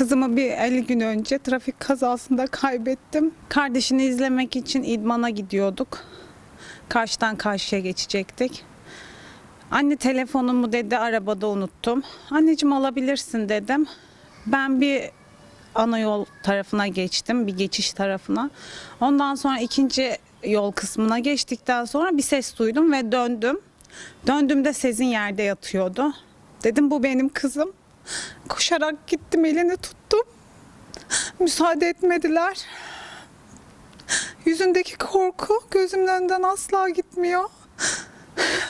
Kızımı bir 50 gün önce trafik kazasında kaybettim. Kardeşini izlemek için idmana gidiyorduk. Karşıdan karşıya geçecektik. Anne telefonumu dedi arabada unuttum. Anneciğim alabilirsin dedim. Ben bir ana yol tarafına geçtim. Bir geçiş tarafına. Ondan sonra ikinci yol kısmına geçtikten sonra bir ses duydum ve döndüm. Döndüğümde Sezin yerde yatıyordu. Dedim bu benim kızım. Koşarak gittim elini tuttum. Müsaade etmediler. Yüzündeki korku gözümün önünden asla gitmiyor.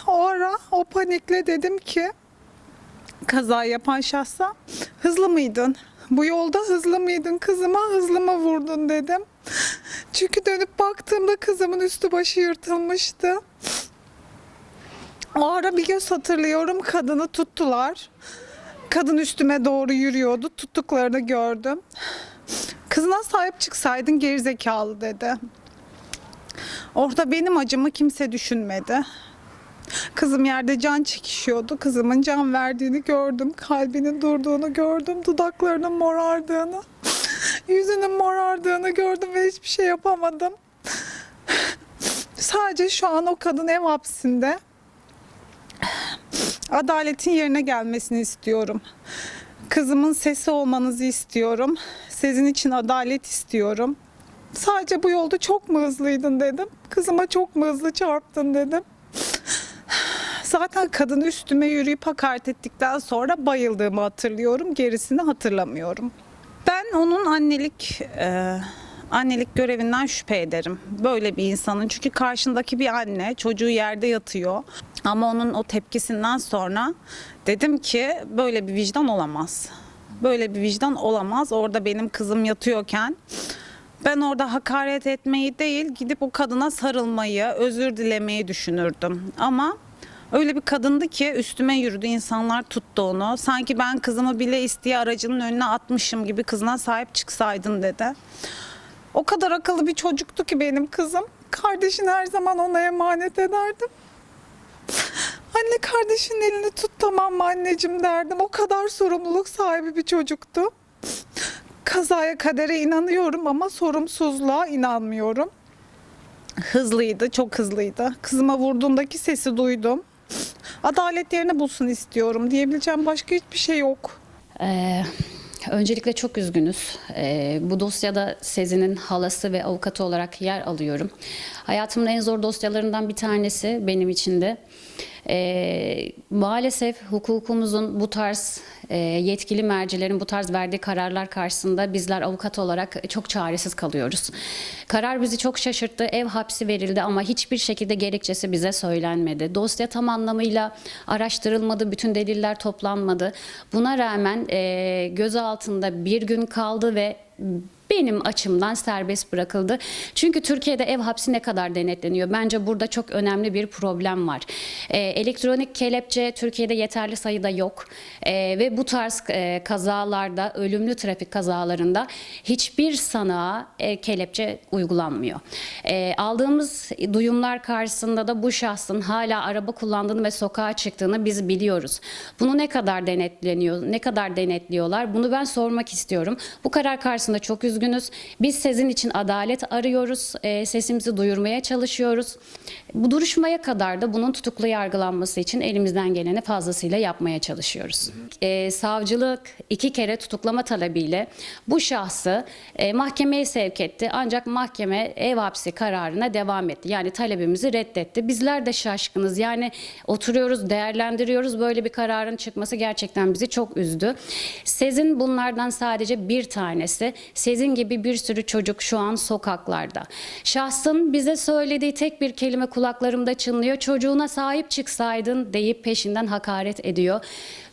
O ara o panikle dedim ki kaza yapan şahsa hızlı mıydın? Bu yolda hızlı mıydın? Kızıma hızlı mı vurdun dedim. Çünkü dönüp baktığımda kızımın üstü başı yırtılmıştı. O ara bir göz hatırlıyorum kadını tuttular. Kadın üstüme doğru yürüyordu. Tuttuklarını gördüm. Kızına sahip çıksaydın gerizekalı dedi. Orada benim acımı kimse düşünmedi. Kızım yerde can çekişiyordu. Kızımın can verdiğini gördüm. Kalbinin durduğunu gördüm. Dudaklarının morardığını. Yüzünün morardığını gördüm ve hiçbir şey yapamadım. Sadece şu an o kadın ev hapsinde. Adaletin yerine gelmesini istiyorum. Kızımın sesi olmanızı istiyorum. Sizin için adalet istiyorum. Sadece bu yolda çok mu hızlıydın dedim. Kızıma çok mu hızlı çarptın dedim. Zaten kadın üstüme yürüyüp hakaret ettikten sonra bayıldığımı hatırlıyorum. Gerisini hatırlamıyorum. Ben onun annelik e, annelik görevinden şüphe ederim. Böyle bir insanın çünkü karşındaki bir anne çocuğu yerde yatıyor. Ama onun o tepkisinden sonra dedim ki böyle bir vicdan olamaz. Böyle bir vicdan olamaz. Orada benim kızım yatıyorken ben orada hakaret etmeyi değil, gidip o kadına sarılmayı, özür dilemeyi düşünürdüm. Ama öyle bir kadındı ki üstüme yürüdü, insanlar tuttu onu. Sanki ben kızımı bile isteye aracının önüne atmışım gibi kızına sahip çıksaydın dedi. O kadar akıllı bir çocuktu ki benim kızım. Kardeşini her zaman ona emanet ederdim. Anne kardeşinin elini tut tamam mı anneciğim derdim. O kadar sorumluluk sahibi bir çocuktu. Kazaya kadere inanıyorum ama sorumsuzluğa inanmıyorum. Hızlıydı, çok hızlıydı. Kızıma vurduğundaki sesi duydum. Adalet yerini bulsun istiyorum. Diyebileceğim başka hiçbir şey yok. Ee, öncelikle çok üzgünüz. Ee, bu dosyada Sezin'in halası ve avukatı olarak yer alıyorum. Hayatımın en zor dosyalarından bir tanesi benim için de. Ee, maalesef hukukumuzun bu tarz e, yetkili mercilerin bu tarz verdiği kararlar karşısında bizler avukat olarak çok çaresiz kalıyoruz. Karar bizi çok şaşırttı. Ev hapsi verildi ama hiçbir şekilde gerekçesi bize söylenmedi. Dosya tam anlamıyla araştırılmadı, bütün deliller toplanmadı. Buna rağmen e, gözaltında bir gün kaldı ve benim açımdan serbest bırakıldı. Çünkü Türkiye'de ev hapsi ne kadar denetleniyor? Bence burada çok önemli bir problem var. Ee, elektronik kelepçe Türkiye'de yeterli sayıda yok. Ee, ve bu tarz e, kazalarda, ölümlü trafik kazalarında hiçbir sanığa e, kelepçe uygulanmıyor. Ee, aldığımız duyumlar karşısında da bu şahsın hala araba kullandığını ve sokağa çıktığını biz biliyoruz. Bunu ne kadar denetleniyor, ne kadar denetliyorlar? Bunu ben sormak istiyorum. Bu karar karşısında çok üzgünüz. Biz sizin için adalet arıyoruz. E, sesimizi duyurmaya çalışıyoruz. Bu duruşmaya kadar da bunun tutuklu yargılanması için elimizden geleni fazlasıyla yapmaya çalışıyoruz. E, savcılık iki kere tutuklama talebiyle bu şahsı e, mahkemeye sevk etti. Ancak mahkeme ev hapsi kararına devam etti. Yani talebimizi reddetti. Bizler de şaşkınız. Yani oturuyoruz, değerlendiriyoruz. Böyle bir kararın çıkması gerçekten bizi çok üzdü. Sezin bunlardan sadece bir tanesi. Sezin gibi bir sürü çocuk şu an sokaklarda. Şahsın bize söylediği tek bir kelime kulaklarımda çınlıyor. Çocuğuna sahip çıksaydın deyip peşinden hakaret ediyor.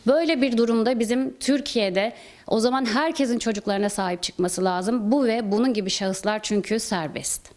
Böyle bir durumda bizim Türkiye'de o zaman herkesin çocuklarına sahip çıkması lazım. Bu ve bunun gibi şahıslar çünkü serbest.